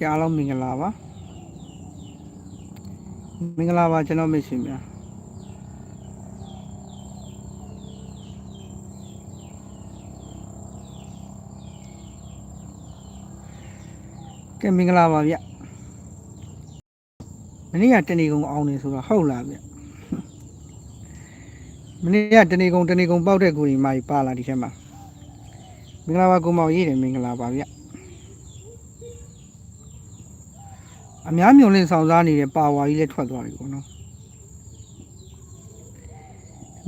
ကြားလုံးမင်္ဂလာပါမင်္ဂလာပါကျွန်တော်မိတ်ဆွေများကဲမင်္ဂလာပါဗျမနေ့ကတဏီကုံအောင်နေဆိုတော့ဟုတ်လားဗျမနေ့ကတဏီကုံတဏီကုံပေါက်တဲ့ကိုကြီးမာကြီးပါလာဒီထဲမှာမင်္ဂလာပါကိုမောင်ရေးတယ်မင်္ဂလာပါဗျ အများမြုံလင်းဆောင်စားနေတဲ့ပါဝါကြီးလည်းထွက်သွားပြီပေါ့နော်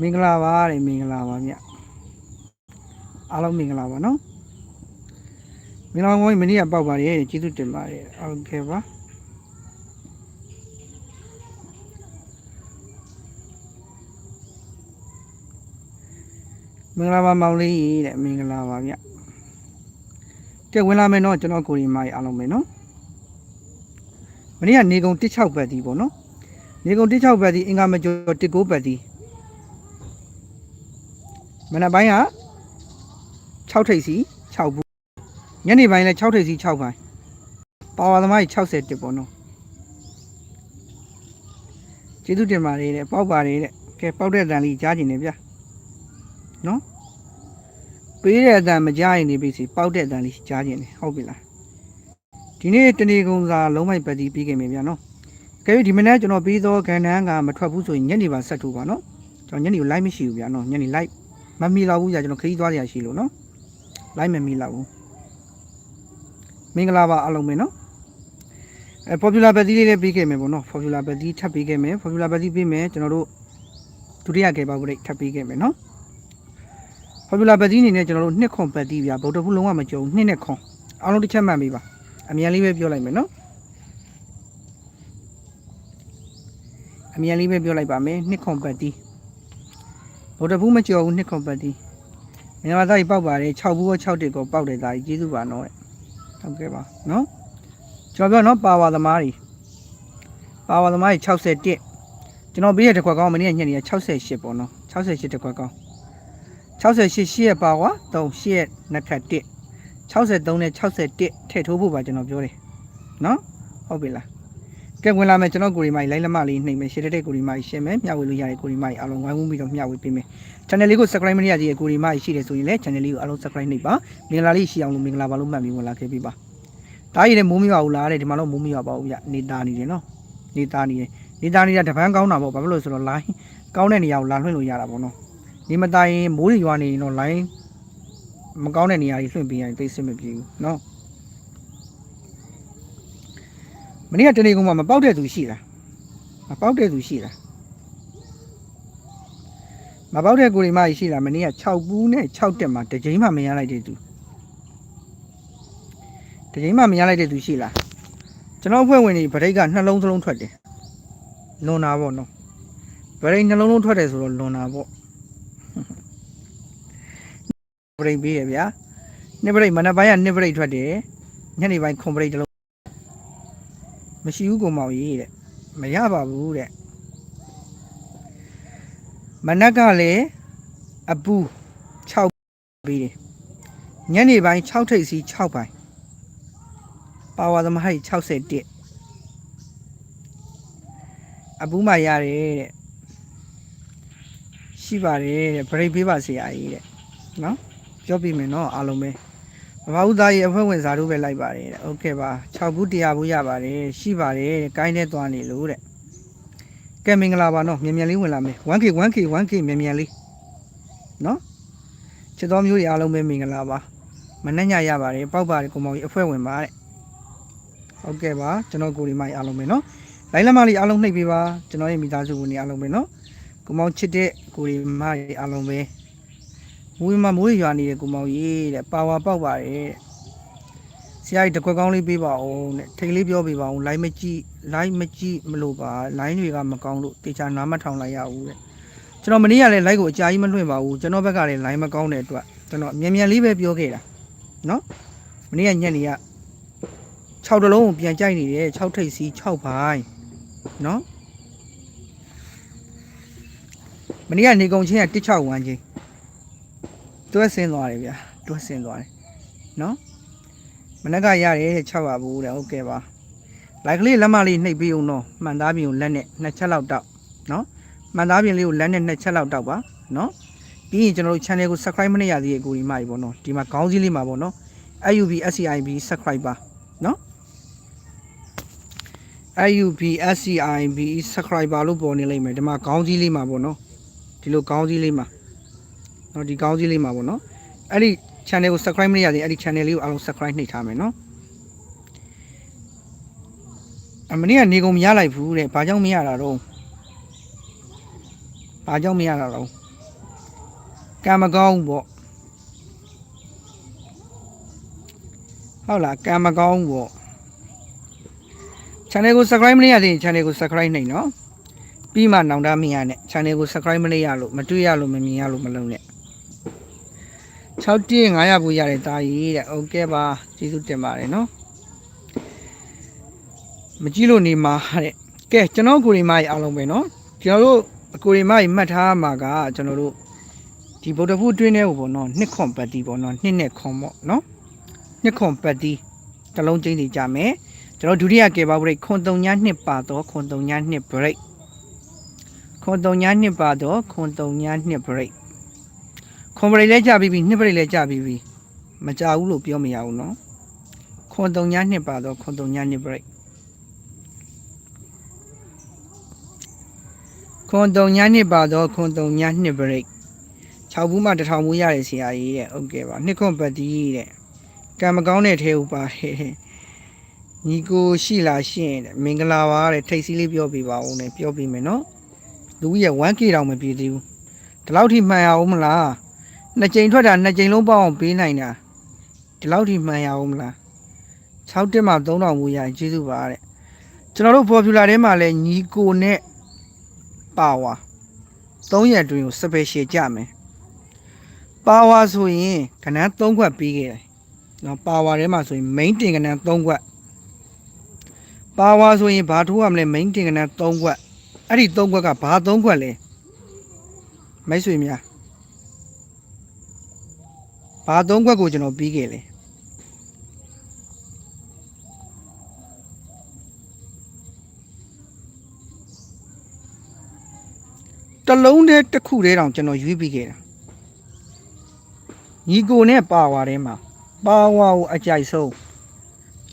မင်္ဂလာပါတဲ့မင်္ဂလာပါမြအားလုံးမင်္ဂလာပါနော်မင်္ဂလာပါဘုန်းကြီးမနေ့ကပေါက်ပါတယ်ကျေးဇူးတင်ပါတယ်ဟုတ်ကဲ့ပါမင်္ဂလာပါမောင်လေးတဲ့မင်္ဂလာပါမြကဲဝင်လာမယ်နော်ကျွန်တော်ကိုရီမာကြီးအားလုံးပဲနော် မနေ့ကနေကုံ16ဘတ်ဒီပေါ့နော်နေကုံ16ဘတ်ဒီအင်္ဂါမကျော်19ဘတ်ဒီမနက်ပိုင်းက6ထိပ်စီ6ဘူးညနေပိုင်းလည်း6ထိပ်စီ6ပိုင်းပါဝါသမားကြီး60တစ်ပေါ့နော်ကျေးဇူးတင်ပါတယ်တဲ့ပေါက်ပါတယ်တဲ့ကဲပေါက်တဲ့အတန်လေးကြားကျင်နေဗျာနော်ပေးတဲ့အတန်မကြားရင်နေပြီစီပေါက်တဲ့အတန်လေးကြားကျင်နေဟုတ်ပြီလား ဒီနေ့တနေကုန်စာလုံးမိုက်ပတ်တီးပြီးခင်မယ်ဗျာနော်။ကဲဒီမနေ့ကျွန်တော်ပြီးသောခန္ဓာကမထွက်ဘူးဆိုရင်ညနေပါဆက်ထိုးပါနော်။ကျွန်တော်ညနေကို live မရှိဘူးဗျာနော်။ညနေ live မမီတော့ဘူးကြာကျွန်တော်ခရီးသွားရရှိလို့နော်။ live မမီတော့ဘူး။မင်္ဂလာပါအားလုံးပဲနော်။အဲ popular ပတ်တီးလေးလည်းပြီးခဲ့မယ်ပေါ့နော်။ popular ပတ်တီးထပ်ပြီးခဲ့မယ်။ popular ပတ်တီးပြီးမယ်ကျွန်တော်တို့ဒုတိယကေပါဘရိတ်ထပ်ပြီးခဲ့မယ်နော်။ popular ပတ်တီးအနေနဲ့ကျွန်တော်တို့နှစ်ခွန်ပတ်တီးဗျာဗုဒ္ဓဘူးလုံးဝမကြုံနှစ်နဲ့ခွန်အားလုံးတစ်ချက်မှတ်မိပါ အမြန်လေးပဲပြောလိုက်မယ်နော်အမြန်လေးပဲပြောလိုက်ပါမယ်နှစ်ခွန်ပတ်တီဗုဒ္ဓဘူးမကြော်ဘူးနှစ်ခွန်ပတ်တီမြင်ပါသားကြီးပေါက်ပါတယ်6ဘူး6တစ်ကိုပေါက်တယ်သားကြီးကျေးဇူးပါနော်ဟုတ်ကဲ့ပါနော်ကျွန်တော်ပြောနော်ပါဝါသမားကြီးပါဝါသမားကြီး61ကျွန်တော်ပေးရတဲ့ခွက်ကောင်းမနေ့ကညနေက68ပေါ့နော်68တစ်ခွက်ကောင်း68ရှိရဲ့ပါဝါ3ရှိရဲ့နှစ်ခတ်1 63နဲ့61ထည့်ထိုးဖို့ပါကျွန်တော်ပြောတယ်နော်ဟုတ်ပြီလားကဲဝင်လာမယ်ကျွန်တော်ကိုရီမိုင်လိုင်းလက်မလေးနှိမ့်မယ်ရှေ့တဲ့ကိုရီမိုင်ရှင်းမယ်မျှဝေလို့ရတဲ့ကိုရီမိုင်အားလုံးဝိုင်းဝန်းပြီးတော့မျှဝေပေးမယ် channel လေးကို subscribe မလုပ်ရသေးတဲ့ကိုရီမိုင်ရှိတယ်ဆိုရင်လည်း channel လေးကိုအားလုံး subscribe နှိပ်ပါမင်္ဂလာလေးရှိအောင်လို့မင်္ဂလာပါလို့မှတ်ပြီးဝင်လာခဲ့ပြီပါဒါရည်လည်းမိုးမရဘူးလားတဲ့ဒီမှာတော့မိုးမရပါဘူးဗျနေတာနေတယ်နော်နေတာနေတယ်နေတာနေတာတပန်းကောင်းတာပေါ့ဘာဖြစ်လို့လဲဆိုတော့ line ကောင်းတဲ့နေရာကိုလာလွှင့်လို့ရတာပေါ့နော်နေမတိုင်မိုးတွေရွာနေရင်တော့ line မကောင်းတဲ့နေရာကြီးလွှင့်ပေးရင်သိစိတ်မပြေဘူးနော်မနေ့ကတနေကုန်မှာမပေါက်တဲ့သူရှိလားမပေါက်တဲ့သူရှိလားမပေါက်တဲ့ကိုရီမကြီးရှိလားမနေ့က6ပူးနဲ့6တက်မှာတစ်ကြိမ်မှမရလိုက်တဲ့သူတစ်ကြိမ်မှမရလိုက်တဲ့သူရှိလားကျွန်တော်အဖွဲ့ဝင်တွေဗရိတ်ကနှလုံးစလုံးထွက်တယ်လွန်တာပေါ့နော်ဗရိတ်နှလုံးလုံးထွက်တယ်ဆိုတော့လွန်တာပေါ့ ပရိတ်ပေးရဗျာနှစ်ပရိတ်မနက်ပိုင်းကနှစ်ပရိတ်ထွက်တယ်ညနေပိုင်းခွန်ပရိတ်တစ်လုံးမရှိဘူးကိုမောင်ကြီးတဲ့မရပါဘူးတဲ့မနက်ကလည်းအပူ6ပေးတယ်ညနေပိုင်း6ထိပ်စီ6ပိုင်းပါဝါသမဟိတ်61အပူမှရတယ်တဲ့ရှိပါတယ်တဲ့ပရိတ်ပေးပါဆရာကြီးတဲ့နော် ပြောပြမယ်နော်အားလုံးပဲမဘာဦးသားကြီးအဖွဲ့ဝင်ဇာတို့ပဲလိုက်ပါတယ်တဲ့โอเคပါ6ဘူး100ဘူးရပါတယ်ရှိပါတယ်တဲ့ကိုင်းတဲ့သွားနေလို့တဲ့ကဲမင်္ဂလာပါနော်မြန်မြန်လေးဝင်လာမယ် 1k 1k 1k မြန်မြန်လေးနော်ချစ်တော်မျိုးတွေအားလုံးပဲမင်္ဂလာပါမနှက်ညရပါတယ်ပေါက်ပါတယ်ကိုမောင်ကြီးအဖွဲ့ဝင်ပါတဲ့ဟုတ်ကဲ့ပါကျွန်တော်ကိုဒီမိုင်အားလုံးပဲနော်လိုင်းလက်မလေးအားလုံးနှိပ်ပေးပါကျွန်တော်ရဲ့မိသားစုဝင်တွေအားလုံးပဲနော်ကိုမောင်ချစ်တဲ့ကိုဒီမိုင်အားလုံးပဲ မွေးမမိုးရွာနေတဲ့ကိုမောင်ကြီးတဲ့ပါဝါပေါက်ပါတယ်တဲ့ဆရာကြီးတကွက်ကောင်းလေးပေးပါဦးတဲ့ထိတ်လေးပြောပေးပါဦးလိုင်းမကြည့်လိုင်းမကြည့်မလို့ပါလိုင်းတွေကမကောင်းလို့တေချာနားမထောင်လိုက်ရဘူးတဲ့ကျွန်တော်မနေ့ကလည်း live ကိုအကြာကြီးမလွှင့်ပါဘူးကျွန်တော်ဘက်ကလည်း line မကောင်းတဲ့အတွက်ကျွန်တော်မြန်မြန်လေးပဲပြောခဲ့တာနော်မနေ့ကညနေက6တလုံးကိုပြန်ကြိုက်နေတယ်6ထိပ်စီ6ပိုင်းနော်မနေ့ကနေကုန်ချင်းက161ချင်း တွဲဆင်းသွားတယ်ဗျာတွဲဆင်းသွားတယ်နော်မနက်ကရတယ်တဲ့600ဘူးတဲ့ဟုတ်ကဲ့ပါလိုက်ကလေးလက်မလေးနှိပ်ပြီးအောင်တော့မှန်သားပြင်ကိုလက်နဲ့နှစ်ချက်လောက်တောက်နော်မှန်သားပြင်လေးကိုလက်နဲ့နှစ်ချက်လောက်တောက်ပါနော်ပြီးရင်ကျွန်တော်တို့ channel ကို subscribe မနေရသေးတဲ့ကိုဒီမကြီးပေါ့နော်ဒီမှာခေါင်းစည်းလေးမှာပေါ့နော် AUB SCIB subscribe ပါနော် AUB SCIB subscriber လို့ပေါ်နေလိမ့်မယ်ဒီမှာခေါင်းစည်းလေးမှာပေါ့နော်ဒီလိုခေါင်းစည်းလေးမှာ နော်ဒီခေါင်းစည်းလေးမှာပေါ့နော်အဲ့ဒီ channel ကို subscribe မနေရသေးအဲ့ဒီ channel လေးကိုအားလုံး subscribe နှိပ်ထားမယ်နော်အမနေ့ကနေကုန်မရလိုက်ဘူးတဲ့ဘာကြောင့်မရတာတော့ဘာကြောင့်မရတာတော့ကံမကောင်းဘူးပေါ့ဟုတ်လားကံမကောင်းဘူးပေါ့ channel ကို subscribe မလုပ်ရသေးရင် channel ကို subscribe နှိပ်နော်ပြီးမှနောင်တမရနဲ့ channel ကို subscribe မလုပ်ရလို့မတွေ့ရလို့မမြင်ရလို့မလုပ်နဲ့ 6တိ900ဘူးရတဲ့တာကြီးတဲ့ဟုတ်ကဲ့ပါကျေးဇူးတင်ပါတယ်နော်မကြည့်လို့နေမှာတဲ့ကဲကျွန်တော်ကိုရီမကြီးအားလုံးပဲနော်ကျွန်တော်တို့အကိုရီမကြီးမှတ်ထားမှာကကျွန်တော်တို့ဒီဗုဒ္ဓဖူးတွင်းထဲကိုပေါ့နော်နှစ်ခွန်ပတ်တီပေါ့နော်နှစ်နဲ့ခွန်ပေါ့နော်နှစ်ခွန်ပတ်တီတစ်လုံးချင်းနေကြမယ်ကျွန်တော်ဒုတိယကေဘာဘရိတ်ခွန်တုံညာနှစ်ပါတော့ခွန်တုံညာနှစ်ဘရိတ်ခွန်တုံညာနှစ်ပါတော့ခွန်တုံညာနှစ်ဘရိတ် ခွန်ဘရိတ်လည်းကြာပြီးပြီနှစ်ဘရိတ်လည်းကြာပြီးပြီမကြာဘူးလို့ပြောမရဘူးเนาะခွန်တုံညာနှစ်ပါတော့ခွန်တုံညာနှစ်ဘရိတ်ခွန်တုံညာနှစ်ပါတော့ခွန်တုံညာနှစ်ဘရိတ်6ဘူးမှတစ်ထောင်ဘူးရတယ်ဆရာကြီးတဲ့ဟုတ်ကဲ့ပါနှစ်ခွန်ပတ်တီးတဲ့ကံမကောင်းတဲ့ထဲဥပါတယ် ညီကိုရှိလားရှင့်တဲ့မင်္ဂလာပါတဲ့ထိတ်စီးလေးပြောပြပါဦးနဲ့ပြောပြမယ်နော်လူကြီးရဲ့ 1k တောင်မပြည့်သေးဘူးဒီလောက်ထိမှန်ရအောင်မလား နှစ်ကြိမ်ထွက်တာနှစ်ကြိမ်လုံးပေါအောင်ပေးနိုင်တာဒီလောက်ထိမှန်ရအောင်မလား6တက်မှ3000ဘူးရရင်ကျေးဇူးပါတဲ့ကျွန်တော်တို့ popular ထဲမှာလဲညီကိုနဲ့ပါဝါ3ရက်တွင်ကို special ကြမယ်ပါဝါဆိုရင်ခဏ3ခွက်ပေးခဲ့တယ်နော်ပါဝါထဲမှာဆိုရင် main တင်ကဏ္ဍ3ခွက်ပါဝါဆိုရင်ဘာထိုးရမလဲ main တင်ကနန်း3ခွက်အဲ့ဒီ3ခွက်ကဘာ3ခွက်လဲမိတ်ဆွေများ ဘာ3ခွက်ကိုကျွန်တော်ပြီးခဲ့လဲတစ်လုံးတည်းတစ်ခုတည်းတောင်ကျွန်တော်ရွေးပြီးခဲ့တာညီကိုနဲ့ပါဝါထဲမှာပါဝါကိုအကြိုက်ဆုံး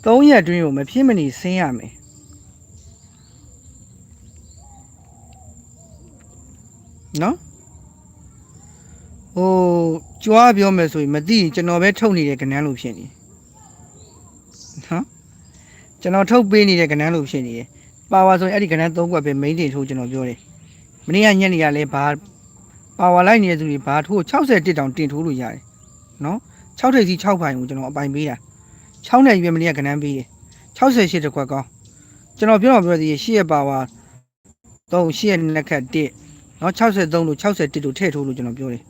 3ရက်တွင်းကိုမဖြစ်မနေဆင်းရမယ်နော် ဟိုကြွားပြောမယ်ဆိုရင်မသိကျွန်တော်ပဲထုတ်နေတဲ့ကဏ္ဍလို့ဖြစ်နေနော်ကျွန်တော်ထုတ်ပေးနေတဲ့ကဏ္ဍလို့ဖြစ်နေတယ်ပါဝါဆိုရင်အဲ့ဒီကဏ္ဍ၃ခွက်ပဲ main တင်ထိုးကျွန်တော်ပြောတယ်မနေ့ကညနေကလည်းဘာပါဝါလိုက်နေတဲ့သူတွေဘာထိုး61တောင်တင်ထိုးလို့ရတယ်နော်6ထိပ်စီ6ပိုင်းကိုကျွန်တော်အပိုင်ပေးတာ6နဲ့ပြမနေ့ကကဏ္ဍပေးတယ်68တခွက်ကောင်းကျွန်တော်ပြောတော့ပြောသေးရ8ရပါဝါ3 8ရနှစ်ခတ်1နော်63လို့61တို့ထည့်ထိုးလို့ကျွန်တော်ပြောတယ်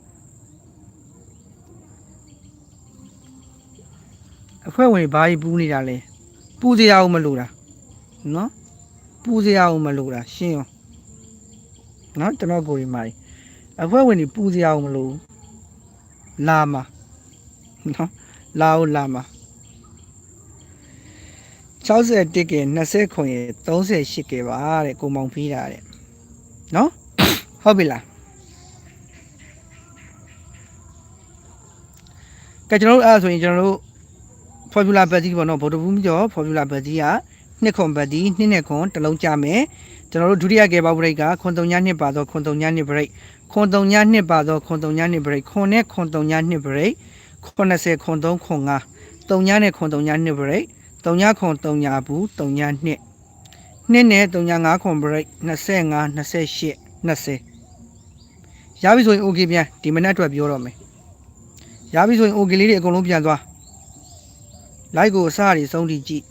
အဖွဲ့ဝင်ဘာကြီးပူးနေတာလဲပူစရာအောင်မလိုတာနော်ပူစရာအောင်မလိုတာရှင်းရောနော်ကျွန်တော်ကိုရီမာကြီးအဖွဲ့ဝင်တွေပူစရာအောင်မလိုလာမှာနော်လာဦးလာမှာ61က20ခွန်ရ38ကပါတဲ့ကိုမောင်ဖီးတာတဲ့နော်ဟုတ်ပြီလားကဲကျွန်တော်တို့အဲ့ဒါဆိုရင်ကျွန်တော်တို့ formula ဘတ်ကြီးပေါ့နော်ဗော်ဒဘူးကျော် formula ဘတ်ကြီးကနှစ်ခွန်ဘတ်ကြီးနှစ်နဲ့ခွန်တစ်လုံးကြမယ်ကျွန်တော်တို့ဒုတိယကဲပေါက်ဘရိတ်ကခွန်3ညနှစ်ပါတော့ခွန်3ညနှစ်ဘရိတ်ခွန်3ညနှစ်ပါတော့ခွန်3ညနှစ်ဘရိတ်ခွန်နဲ့ခွန်3ညနှစ်ဘရိတ်80ခွန်3ခွန်5 3ညနဲ့ခွန်3ညနှစ်ဘရိတ်3ညခွန်3ညဘူး3ညနှစ်နှစ်နဲ့3ည5ခွန်ဘရိတ်25 28 20ရပြီဆိုရင် okay ပြန်ဒီမနက်အတွက်ပြောတော့မယ်ရပြီဆိုရင် okay လေးတွေအကုန်လုံးပြန်သွား လိုက်ကိုအစတွေဆုံးထိကြည့်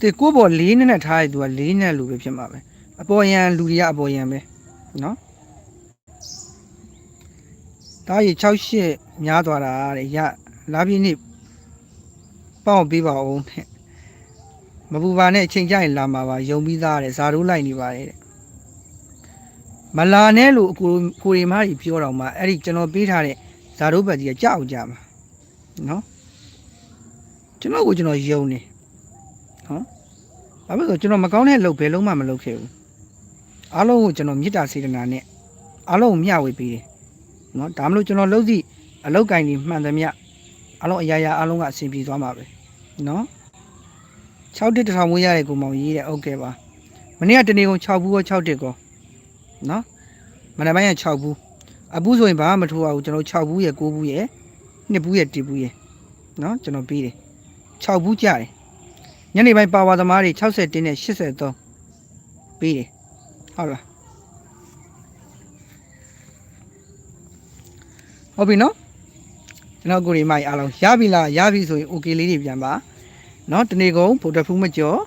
တေကိုပေါ်လေးနဲ့နဲ့ထားရသူကလေးနဲ့လူပဲဖြစ်မှာပဲအပေါ်ယံလူတွေကအပေါ်ယံပဲနော်တားရီ6ရှစ်များသွားတာတဲ့ရလာပြည့်နှစ်ပေါက်ပေးပါအောင်တဲ့မပူပါနဲ့အချိန်ကြရင်လာမှာပါယုံပြီးသားတဲ့ဇာတို့လိုက်နေပါတယ်တဲ့မလာနဲ့လို့အကိုကိုရီမားကြီးပြောတော့မှအဲ့ဒီကျွန်တော်ပေးထားတဲ့ဇာတို့ဘက်ကြီးကကြောက်ကြမှာနော် ဒီဘက်ကိုကျွန်တော်ယုံနေနော်ဘာဖြစ်လို့ကျွန်တော်မကောင်းတဲ့လုပ်ဘယ်လုံးမှမလုပ်ခဲ့ဘူးအားလုံးကိုကျွန်တော်မေတ္တာစေတနာနဲ့အားလုံးကိုမျှဝေပေးတယ်နော်ဒါမှမဟုတ်ကျွန်တော်လုပ်သည့်အလောက်ကင်တွေမှန်သမျှအားလုံးအရာရာအားလုံးကအဆင်ပြေသွားမှာပဲနော်6တစ်တစ်ထောင်မွေးရတဲ့ကိုမောင်ရေးတဲ့ဟုတ်ကဲ့ပါမနေ့ကတနေ့ကုန်6ဘူးရော6တစ်ကောနော်မနေ့ပိုင်းက6ဘူးအဘူးဆိုရင်ဘာမှမထိုးအောင်ကျွန်တော်6ဘူးရယ်9ဘူးရယ်2ဘူးရယ်10ဘူးရယ်နော်ကျွန်တော်ပြီးတယ် 6ဘူးကြတယ်ညနေပိုင်းပါဝါသမားတွေ60တင်းနဲ့83ပြီးတယ်ဟုတ်လားဟုတ်ပြီနော်ကျွန်တော်ကိုရီမိုင်အားလုံးရပြီလားရပြီဆိုရင် okay လေးတွေပြန်ပါနော်တနေ့ကုန်ဗုဒ္ဓဖူးမကျော်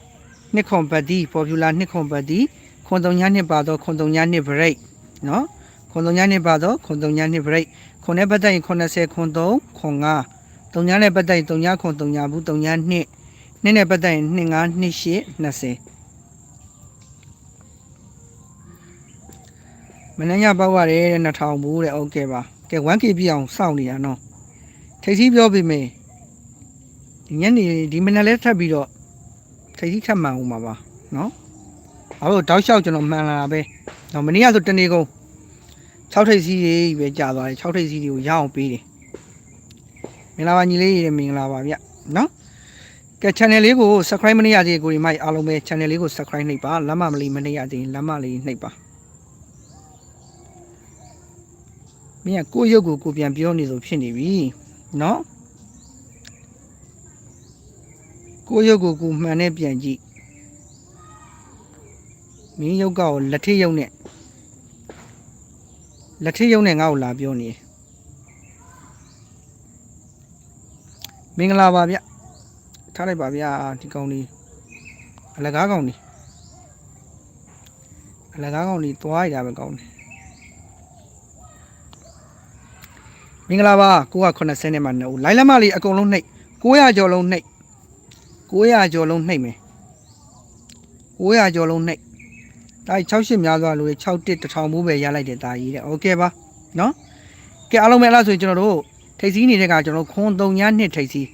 နှစ်ခွန်ပတ်တီပေါ်ပူလာနှစ်ခွန်ပတ်တီခွန်တုံညာနှစ်ပါတော့ခွန်တုံညာနှစ် break နော်ခွန်တုံညာနှစ်ပါတော့ခွန်တုံညာနှစ် break ခွန်နဲ့ပတ်တိုင်း80ခွန်3ခွန်5 တုံညာနဲ့ပတ်တိုင်းတုံညာခွန်တုံညာဘူးတုံညာနှစ်နှစ်နဲ့ပတ်တိုင်း2 5 2 8 20မနှညပောက်ရတယ်တဲ့2000ဘူးတဲ့ဟုတ်ကဲ့ပါကဲ 1k ပြည့်အောင်စောင့်နေတာနော်ထိတ်စီးပြောပြီမေဒီညနေဒီမနက်လဲထပ်ပြီးတော့ထိတ်စီးထပ်မှန်ဦးမှာပါနော်ဘာလို့တောက်လျှောက်ကျွန်တော်မှန်လာတာပဲနော်မနေ့ကဆိုတနေ့ကုန်6ထိတ်စီးတွေပဲကြာသွားတယ်6ထိတ်စီးတွေကိုရအောင်ပေးတယ် မင်္ဂလာပါညီလေးရေမင်္ဂလာပါဗျနော်ကဲ channel လေးကို subscribe မနေရသေးကိုဒီမိုက်အားလုံးပဲ channel လေးကို subscribe နှိပ်ပါလမ်းမမလီမနေရသေးရင်လမ်းမလေးနှိပ်ပါမင်းကကိုယ့်ရုပ်ကိုကိုယ်ပြန်ပြောနေဆိုဖြစ်နေပြီနော်ကိုယ့်ရုပ်ကိုကိုယ်မှန်နဲ့ပြန်ကြည့်မင်းရုပ်ကောလက်ထိတ်ရုပ်နဲ့လက်ထိတ်ရုပ်နဲ့ငါ့ကိုလာပြောနေတယ် မင်္ဂလာပါဗျထားလိုက်ပါဗျာဒီကောင်လေးအလကားကောင်လေးအလကားကောင်လေးသွားရတာပဲကောင်းတယ်မင်္ဂလာပါကိုက80နဲ့မှ2ဦးလိုင်းလက်မလေးအကုန်လုံးနှိပ်900ကျော်လုံးနှိပ်900ကျော်လုံးနှိပ်မယ်900ကျော်လုံးနှိပ်ဒါ68များသွားလို့6တစ်1000ဘူးပဲရလိုက်တယ်ဒါကြီးတဲ့โอเคပါနော်ကဲအားလုံးပဲလားဆိုရင်ကျွန်တော်တို့ ထိတ်စီးနေတဲ့ကကျွန်တော်ခွန်3ညနှစ်ထိတ်စီး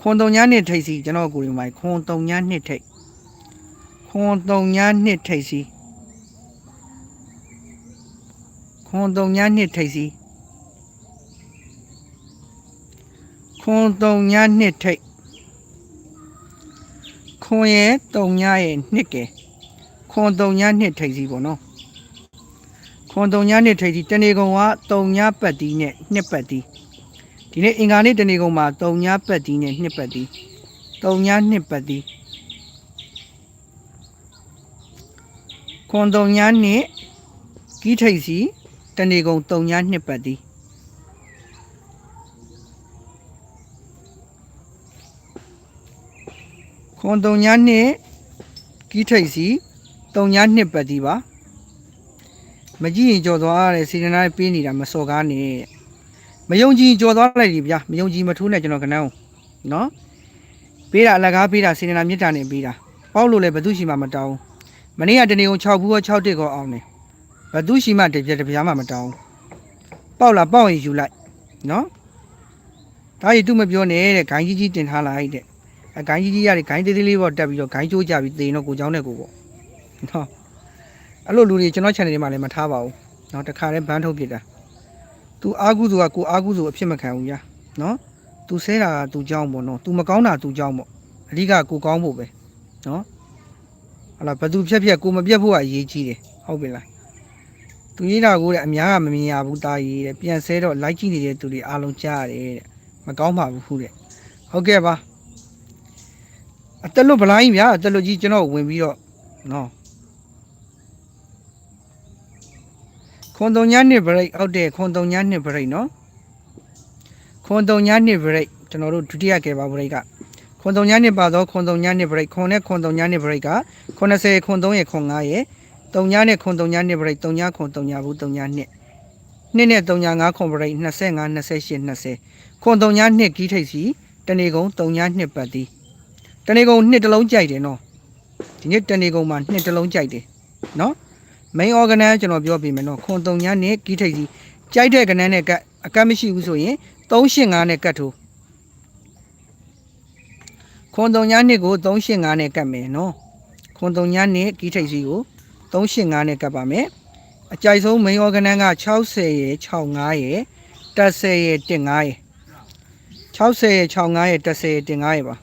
ခွန်3ညနှစ်ထိတ်စီးကျွန်တော်ကိုယ်ရင်မိုင်ခွန်3ညနှစ်ထိတ်ခွန်3ညနှစ်ထိတ်စီးခွန်3ညနှစ်ထိတ်စီးခွန်3ညနှစ်ထိတ်ခွန်ရဲ့3ညရဲ့နှစ်ကဲခွန်တုံညာနှစ်ထိပ်စီပေါ့နော် ခွန်တုံညာနှစ်ထိပ်စီတနေကုန်ကတုံညာပတ်တီးနဲ့နှစ်ပတ်တီးဒီနေ့အင်္ဂါနေ့တနေကုန်မှာတုံညာပတ်တီးနဲ့နှစ်ပတ်တီးတုံညာနှစ်ပတ်တီးခွန်တုံညာနှစ်ကီးထိပ်စီတနေကုန်တုံညာနှစ်ပတ်တီးခွန်တုံညာနှစ်ကီးထိပ်စီတုံညာနှစ်ပတ်ဒီပါ မကြည့်ရင်ကြော်သွားရတယ်စီရနာပေးနေတာမစော်ကားနဲ့မယုံကြည်ကြော်သွားလိုက်ပြီဗျာမယုံကြည်မထိုးနဲ့ကျွန်တော်ကနန်းနော်ပေးတာအလကားပေးတာစီရနာမြစ်တာနဲ့ပေးတာပေါက်လို့လည်းဘသူရှိမှမတောင်းမနေ့ကတနေ့က6ဘူးရော6တစ်ကောအောင်တယ်ဘသူရှိမှတပြက်တပြားမှမတောင်းပေါက်လာပေါက်ရင်ယူလိုက်နော်ဒါကြီးသူမပြောနဲ့တဲ့ဂိုင်းကြီးကြီးတင်ထားလိုက်တဲ့အဂိုင်းကြီးကြီးရတယ်ဂိုင်းသေးသေးလေးပေါ့တက်ပြီးတော့ဂိုင်းကျိုးကြပြီးသေရင်တော့ကိုเจ้าနဲ့ကိုပေါ့နော် အဲ့လိုလူတွေကျွန်တော် channel တွေမှာလည်းမထားပါဘူးနော်တခါတည်းဘန်းထုတ်ပြစ်တာ तू အာကုသူကကိုအာကုသူအဖြစ်မခံဘူးညာနော် तू ဆဲတာက तू ကြောင်းပေါ့နော် तू မကောင်းတာ तू ကြောင်းပေါ့အဓိကကိုကောင်းဖို့ပဲနော်ဟလာဘသူဖြက်ဖြက်ကိုမပြတ်ဖို့ကအရေးကြီးတယ်ဟုတ်ပြီလားသူရေးတာကိုတဲ့အများကမမြင်ရဘူးတာရေးတဲ့ပြန်ဆဲတော့ like ကြည့်နေတဲ့သူတွေအားလုံးကြားရတယ်တဲ့မကောင်းပါဘူးတဲ့ဟုတ်ကဲ့ပါအတက်လွတ်ဗလိုင်းဗျာအတက်လွတ်ကြီးကျွန်တော်ဝင်ပြီးတော့နော် ခွန်တုံညာနှစ် break ဟုတ်တယ်ခွန်တုံညာနှစ် break နော်ခွန်တုံညာနှစ် break ကျွန်တော်တို့ဒုတိယကဲပါ break ကခွန်တုံညာနှစ်ပါတော့ခွန်တုံညာနှစ် break ခွန်နဲ့ခွန်တုံညာနှစ် break က90ခွန်3ရဲ့ခွန်5ရဲ့တုံညာနဲ့ခွန်တုံညာနှစ် break တုံညာခွန်တုံညာဘူးတုံညာနှစ်နှစ်နဲ့တုံညာ5ခွန် break 25 28 20ခွန်တုံညာနှစ်ကီးထိပ်စီတနေကုန်တုံညာနှစ်ပတ်သည်တနေကုန်နှစ်တလုံးကြိုက်တယ်နော်ဒီနေ့တနေကုန်မှာနှစ်တလုံးကြိုက်တယ်နော် main organ ကျွန်တော်ပြောပြမယ်နော်ခွန်တုံညာနဲ့ကီးထိပ်စီကြိုက်တဲ့ကနန်းနဲ့ကတ်အကတ်မရှိဘူးဆိုရင်385နဲ့ကတ်ထိုးခွန်တုံညာနှစ်ကို385နဲ့ကတ်မယ်နော်ခွန်တုံညာနှစ်ကီးထိပ်စီကို385နဲ့ကတ်ပါမယ်အကြိုက်ဆုံးမိန်ဩကနန်းက60ရယ်65ရယ်30ရယ်15ရယ်60ရယ်65ရယ်30ရယ်15ရယ်ပါ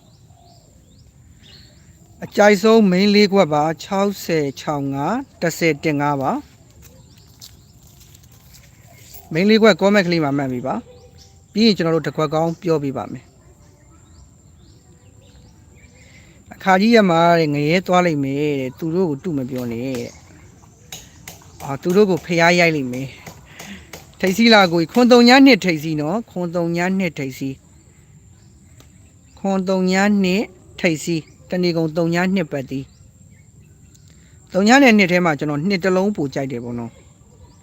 အကြိုက်ဆုံးမိန်လေးခွက်ပါ60 65 30 15ပါမိန်လေးခွက် comment ကလေးမှာမှတ်ပြီပါပြီးရင်ကျွန်တော်တို့တစ်ခွက်ကောင်းပြောပြပါမယ်အခါကြီးရမှာတဲ့ငရဲသွားလိုက်မယ်တဲ့သူတို့ကိုတုမပြောနဲ့တဲ့အာသူတို့ကိုဖျားရိုက်လိုက်မယ်ထိတ်စီလာကိုခွန်တုံညာနှစ်ထိတ်စီနော်ခွန်တုံညာနှစ်ထိတ်စီခွန်တုံညာနှစ်ထိတ်စီ တဏီကုံတုံညာနှစ်ပတ်တီတုံညာနဲ့နှစ်ထဲမှာကျွန်တော်နှစ်တစ်လုံးပို့ကြိုက်တယ်ပေါ့နော်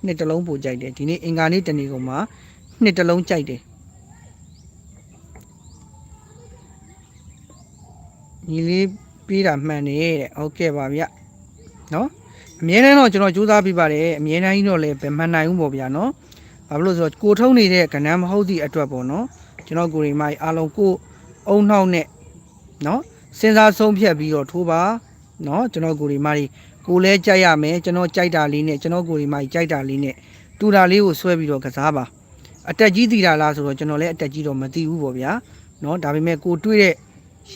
နှစ်တစ်လုံးပို့ကြိုက်တယ်ဒီနေ့အင်္ဂါနေ့တဏီကုံမှာနှစ်တစ်လုံးကြိုက်တယ်ညီလေးပြေးတာမှန်နေတဲ့ဟုတ်ကဲ့ပါဗျနော်အမြဲတမ်းတော့ကျွန်တော်ကြိုးစားပြပါတယ်အမြဲတမ်းကြီးတော့လည်းဘယ်မှန်နိုင်ဘူးပေါ့ဗျာနော်ဘာဖြစ်လို့လဲဆိုတော့ကိုထုံးနေတဲ့ကဏ္ဍမဟုတ်သည့်အတွက်ပေါ့နော်ကျွန်တော်ကိုရီမိုင်အားလုံးကိုအုံနှောက်နဲ့နော် စဉ်းစားဆုံးဖြတ်ပြီးတော့ထိုးပါနော်ကျွန်တော်ကိုရီမိုင်ကိုလဲကြိုက်ရမယ်ကျွန်တော်ကြိုက်တာလေးနဲ့ကျွန်တော်ကိုရီမိုင်ကြိုက်တာလေးနဲ့တူတာလေးကိုဆွဲပြီးတော့ကစားပါအတက်ကြီးတည်တာလားဆိုတော့ကျွန်တော်လည်းအတက်ကြီးတော့မသိဘူးပေါ့ဗျာနော်ဒါပေမဲ့ကိုတွေ့တဲ့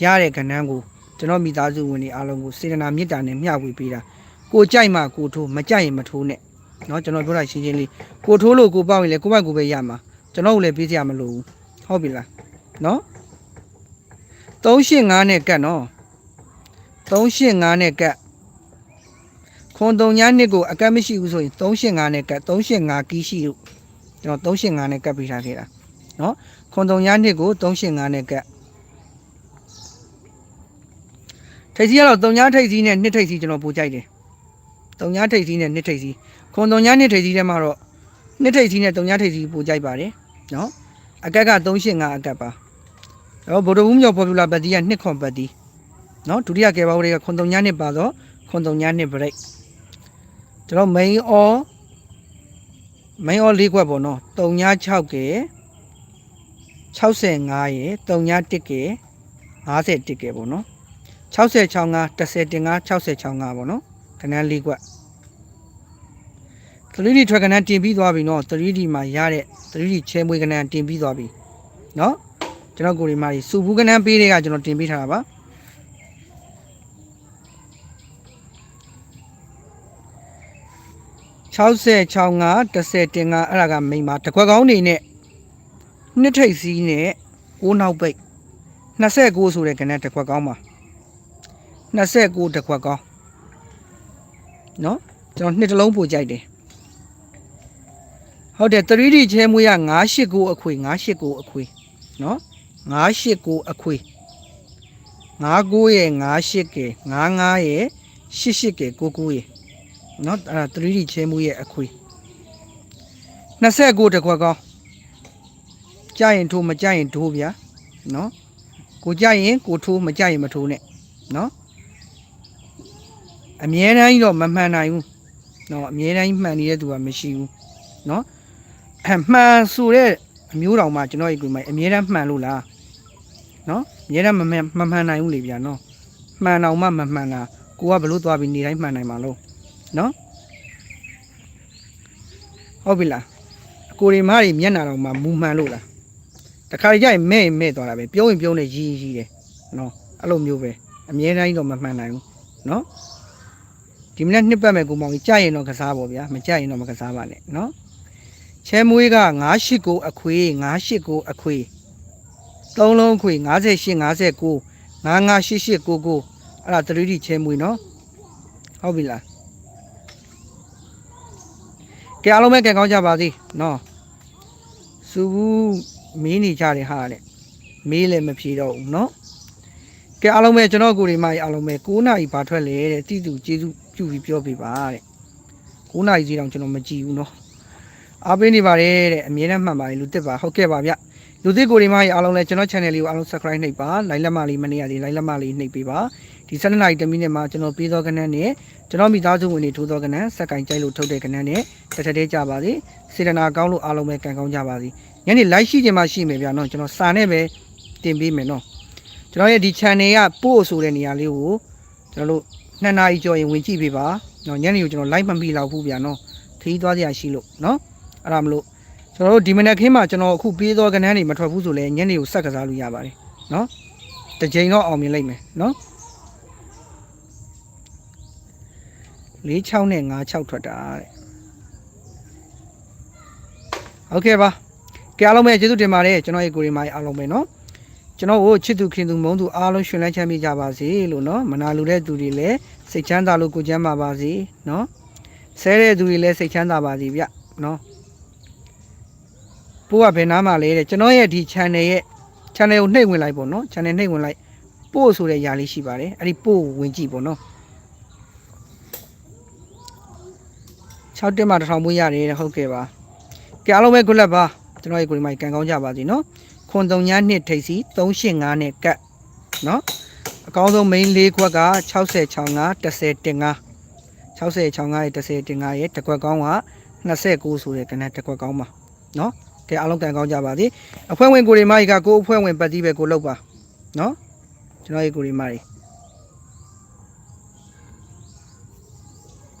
ရတဲ့ကဏ္ဍကို ကျွန်တော်မိသားစုဝင်တွေအားလုံးကိုစေတနာမေတ္တာနဲ့မျှဝေပေးတာကိုကြိုက်မှကိုထိုးမကြိုက်ရင်မထိုးနဲ့เนาะကျွန်တော်ပြောတာရှင်းရှင်းလေးကိုထိုးလို့ကိုပေါက်ရင်လည်းကိုယ့်ဘက်ကိုပဲရမှာကျွန်တော်ကိုလည်းပေးစရာမလိုဘူးဟုတ်ပြီလားเนาะ 385နဲ့ကတ်နော်385နဲ့ကတ်ခွန်တုံညာနှစ်ကိုအကတ်မရှိဘူးဆိုရင်385နဲ့ကတ်385ကီးရှိလို့ကျွန်တော်385နဲ့ကတ်ပေးထားခဲ့တာနော်ခွန်တုံညာနှစ်ကို385နဲ့ကတ်ထိပ်စီကတော့တုံညာထိပ်စီနဲ့နှစ်ထိပ်စီကျွန်တော်ပို့ကြိုက်တယ်တုံညာထိပ်စီနဲ့နှစ်ထိပ်စီခွန်တုံညာနှစ်ထိပ်စီထဲမှာတော့နှစ်ထိပ်စီနဲ့တုံညာထိပ်စီပို့ကြိုက်ပါတယ်နော်အကက်က385အကက်ပါ တော့ဗိုလ်တော်ဦးမြော်ပေါ်ပူလာဘတ်တီကနှစ်ခွန်ဘတ်တီနော်ဒုတိယကဲပါဦးတွေကခွန်တုံညာနှစ်ပါတော့ခွန်တုံညာနှစ်ဘရိတ်ကျွန်တော် main all main all လေးခွက်ပေါ့နော်တုံညာ6ကဲ65ရယ်တုံညာ1ကဲ51ကဲပေါ့နော်6065 10တင်5 6065ပေါ့နော်ခဏလေးကွက် 3D ထွက်ခဏတင်ပြီးသွားပြီနော် 3D မှာရတဲ့ 3D ချဲမွေးခဏတင်ပြီးသွားပြီနော် ကျွန်တော်ကိုရီမာကြီးစူဘူးခဏပေးတဲ့ကကျွန်တော်တင်ပေးထားတာပါ6065 10တင်5အဲ့ဒါကမိန်ပါတခွက်ကောင်းနေနဲ့နှစ်ထိပ်စီးနဲ့6နောက်ပိတ်29ဆိုတဲ့ခဏတစ်ခွက်ကောင်းပါ 29တစ်ခွက်ကောင်းเนาะကျွန်တော်နှစ်တလုံးပို့ကြိုက်တယ်ဟုတ်တယ် 3D ချဲမွေးက989အခွေ989အခွေเนาะ 989အခွေ99ရဲ့98ကဲ99ရဲ့88ကဲ99ရဲ့เนาะအဲ့ဒါ 3D ချဲမွေးရဲ့အခွေ29တစ်ခွက်ကောင်းကြရင်ထိုးမကြရင်ထိုးဗျာเนาะကိုကြရင်ကိုထိုးမကြရင်မထိုးနဲ့เนาะ အမြဲတမ်းကြီးတော့မမှန်နိုင်ဘူးเนาะအမြဲတမ်းကြီးမှန်နေတဲ့သူကမရှိဘူးเนาะအမှန်ဆိုတဲ့ အမျိုးတော်မှကျွန်တော်ရဲ့ကိုယ်မိုင်အမြဲတမ်းမှန်လို့လားနော်အမြဲတမ်းမမှန်မမှန်နိုင်ဘူးလေဗျာနော်မှန်အောင်မှမမှန်တာကိုကဘလို့သွားပြီးနေတိုင်းမှန်နိုင်မှာလို့နော်ဟုတ်ပြီလားအကိုရီမားတွေမျက်နာတော်မှမူမှန်လို့လားတခါကြရင်မဲ့ရင်မဲ့သွားတာပဲပြုံးရင်ပြုံးနေရီးရီးတယ်နော်အဲ့လိုမျိုးပဲအမြဲတမ်းတော့မမှန်နိုင်ဘူးနော်ဒီမနေ့နှစ်ပတ်မဲ့ကိုမောင်ကြီးကြရင်တော့ကစားပါဗျာမကြရင်တော့မကစားပါနဲ့နော် ချဲမွေးက98အခွေ98အခွေသုံးလုံးအခွေ58 59 99889အဲ့ဒါ 3D ချဲမွေးနော်ဟုတ်ပြီလားကဲအားလုံးပဲကဲကောင်းကြပါသေးနော်စူဘူးမင်းနေကြတယ်ဟာတဲ့မေးလည်းမဖြေတော့ဘူးနော်ကဲအားလုံးပဲကျွန်တော်ကိုရီမကြီးအားလုံးပဲ9နာရီဘာထွက်လဲတဲ့တိတူကျေးဇူးပြုပြီးပြောပြပါတဲ့9နာရီစီတောင်ကျွန်တော်မကြည့်ဘူးနော် အားပေးနေပါတယ်တဲ့အမြဲတမ်းမှန်ပါတယ်လူတစ်ပါဟုတ်ကဲ့ပါဗျလူသစ်ကိုဒီမှာအားလုံးလည်းကျွန်တော် channel လေးကိုအားလုံး subscribe နှိပ်ပါ like လက်မလေးမနေ့ကလေး like လက်မလေးနှိပ်ပေးပါဒီ7နာရီ10မိနစ်မှာကျွန်တော်ပြေးသောကဏ္ဍနဲ့ကျွန်တော်မိသားစုဝင်တွေထိုးသောကဏ္ဍစက်ကိုင်ကြိုက်လို့ထုတ်တဲ့ကဏ္ဍနဲ့တစ်ထက်တည်းကြပါစေစေတနာကောင်းလို့အားလုံးပဲကံကောင်းကြပါစေညနေ live ရှိခြင်းမှရှိမယ်ဗျာနော်ကျွန်တော်စာနဲ့ပဲတင်ပေးမယ်နော်ကျွန်တော်ရဲ့ဒီ channel ကပို့ဆိုတဲ့နေရာလေးကိုကျွန်တော်တို့2နာရီကျော်ရင်ဝင်ကြည့်ပေးပါနော်ညနေကိုကျွန်တော် live မပြီးလောက်ဘူးဗျာနော်ခီးသွားစရာရှိလို့နော် အဲ့ဒါမလို့ကျွန်တော်တို့ဒီမနေ့ခင်းမှာကျွန်တော်အခုပေးသောကဏ္ဍတွေမထွက်ဘူးဆိုလဲညနေကိုစက်ကစားလို့ရပါတယ်နော်တစ်ချိန်တော့အောင်မြင်လိမ့်မယ်နော်၄6နဲ့5 6ထွက်တာတဲ့โอเคပါကဲအားလုံးပဲကျေးဇူးတင်ပါတယ်ကျွန်တော်ရဲ့ကိုရီမိုင်းအားလုံးပဲနော် ကျွန်တော်ကိုချစ်သူခင်သူမုန်းသူအားလုံးရှင်လန်းချမ်းမြေ့ကြပါစေလို့နော်မနာလိုတဲ့သူတွေလည်းစိတ်ချမ်းသာလို့ကိုယ်ချမ်းသာပါစေနော်ဆဲတဲ့သူတွေလည်းစိတ်ချမ်းသာပါစေဗျနော် ပို့ကဘယ်နားမှာလဲတဲ့ကျွန်တော်ရဲ့ဒီ channel ရဲ့ channel ကိုနှိပ်ဝင်လိုက်ပေါ့နော် channel နှိပ်ဝင်လိုက်ပို့ဆိုတဲ့ຢာလေးရှိပါတယ်အဲ့ဒီပို့ကိုဝင်ကြည့်ပေါ့နော်6တက်မှတစ်ထောင်ပို့ရတယ်တဲ့ဟုတ်ကဲ့ပါကြအားလုံးပဲ good luck ပါကျွန်တော်ရဲ့ကိုဒီမိုင်ကန်ကောင်းကြပါစေနော်ခွန်တုံညာနှစ်ထိပ်စီ385နဲ့ကတ်နော်အကောင်းဆုံး main လေးခွက်က6065 10တင်5 6065ရဲ့10တင်5ရဲ့တစ်ခွက်ကောင်းက29ဆိုတဲ့ကဏ္ဍတစ်ခွက်ကောင်းပါနော် ကဲအားလုံးကန်ကောင်းကြပါစေအဖွဲ့ဝင်ကိုရီမာကြီးကကိုအဖွဲ့ဝင်ပတ်တိပဲကိုလောက်ပါနော်ကျွန်တော်ရဲ့ကိုရီမာကြီး